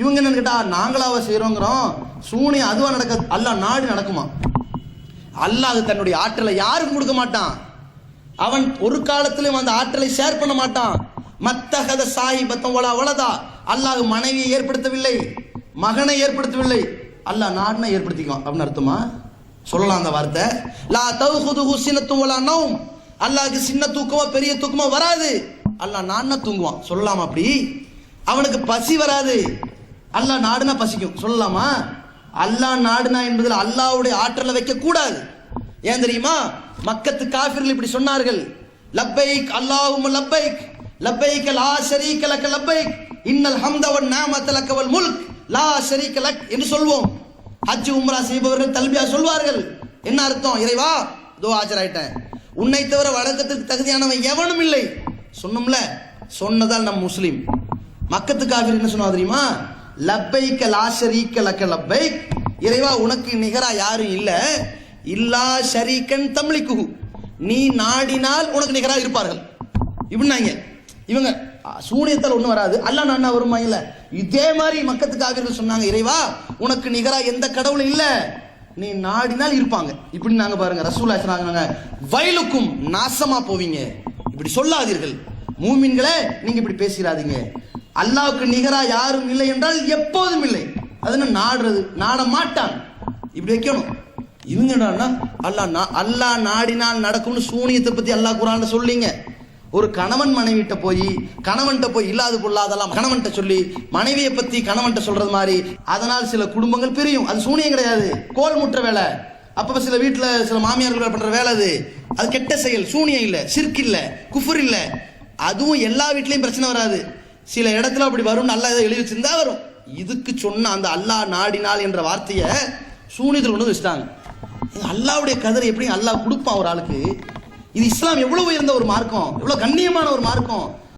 இவங்க என்னன்னு கேட்டா நாங்களாவ செய்யறோங்கிறோம் சூனியம் அதுவா நடக்க அல்லாஹ் நாடு நடக்குமா? அல்லாஹ் தன்னுடைய ஆற்றலை யாருக்கும் கொடுக்க மாட்டான். அவன் ஒரு காலத்திலும் அந்த ஆற்றலை ஷேர் பண்ண மாட்டான். மத்தகத சாஹிபத்தம் வளா வளதா அல்லாஹ் மனைவியை ஏற்படுத்தவில்லை. மகனை ஏற்படுத்தவில்லை. அல்லாஹ் நாடுனா ஏற்படுத்திக்குவான். அப்படின்னு அர்த்தமா? சொல்லலாம் அந்த வார்த்தை. லா தௌஹுதுஹு சின்னத்தும் வலா நௌம். அல்லாஹ்க்கு சின்ன தூக்கமோ பெரிய தூக்கமோ வராது. அல்லாஹ் நான் தூங்குவான். சொல்லலாம் அப்படி? அவனுக்கு பசி வராது. அல்லாஹ் நாடுனா பசிக்கும். சொல்லலாமா? அல்லாஹ் நாடுனா என்பதில் அல்லாஹ்வுடைய ஆற்றலை வைக்க கூடாது ஏன் தெரியுமா? மக்கத்து காஃபிர்கள் இப்படி சொன்னார்கள். லப்பைக் அல்லாஹும் லப்பைக் லப்பைக் லா ஷரீக லக்க லப்பைக் இன்னல் ஹம்தவன் நாமத்த லக்கவல் முல்க் லா ஷரீக லக் என்று சொல்வோம். ஹஜ் உம்ரா செய்பவர்கள் தல்பியா சொல்வார்கள். என்ன அர்த்தம்? இறைவா இதோ ஆஜராயிட்டேன். உன்னை தவிர வழக்கத்துக்கு தகுதியானவன் எவனும் இல்லை. சொன்னோம்ல சொன்னதால் நம் முஸ்லீம். மக்கத்து காஃபிர் என்ன சொன்னா தெரியுமா? லப்பைக்க லாஷரீக்க லக்க லப்பைக் இறைவா உனக்கு நிகரா யாரும் இல்ல? இல்லா ஷரீக்கன் தம்லிக்குஹு. நீ நாடினால் உனக்கு நிகரா இருப்பார்கள். இப்படின்னாங்க இவங்க சூனியத்தால் ஒன்றும் வராது. அல்லா நான் வருமா இல்ல? இதே மாதிரி மக்கத்துக்காக சொன்னாங்க இறைவா உனக்கு நிகரா எந்த கடவுளும் இல்ல. நீ நாடினால் இருப்பாங்க. இப்படி நாங்க பாருங்க ரசூலா சொன்னாங்க? வயலுக்கும் நாசமா போவீங்க. இப்படி சொல்லாதீர்கள். மூமின்களை நீங்க இப்படி பேசிடாதீங்க அல்லாவுக்கு நிகரா யாரும் இல்லை என்றால் எப்போதும் இல்லை. அது நாடுறது? நாட மாட்டான். இப்படி வைக்கணும். இவங்க என்னன்னா அல்லாஹ் நா- அல்லாஹ் நாடினால் நடக்கும்னு சூனியத்தை பத்தி அல்லாஹ் குரான்ல சொல்லிங்க. ஒரு கணவன் மனைவிட்ட போய் கணவன்கிட்ட போய் இல்லாது பொல்லாதெல்லாம் கணவன்கிட்ட சொல்லி மனைவியை பத்தி கணவன்கிட்ட சொல்றது மாதிரி அதனால் சில குடும்பங்கள் பிரியும். அது சூனியம் கிடையாது. கோல் முற்ற வேலை. அப்போ சில வீட்டில் சில மாமியார்கள் பண்ற வேலை அது. அது கெட்ட செயல். சூனியம் இல்லை. சிர்க் இல்லை. குஃபர் இல்லை. அதுவும் எல்லா வீட்லேயும் பிரச்சனை வராது. சில இடத்துல அப்படி வரும் நல்லா ஏதோ எழுதி வச்சிருந்தா வரும். இதுக்கு சொன்ன அந்த அல்லாஹ் நாடினால் என்ற வார்த்தையை சூனியத்தில் கொண்டு வச்சுட்டாங்க. அல்லாவுடைய கதிரை எப்படி அல்லாஹ் கொடுப்பான் ஒரு ஆளுக்கு. இது இஸ்லாம் எவ்வளவு உயர்ந்த ஒரு மார்க்கம் எவ்வளவு கண்ணியமான ஒரு மார்க்கம்.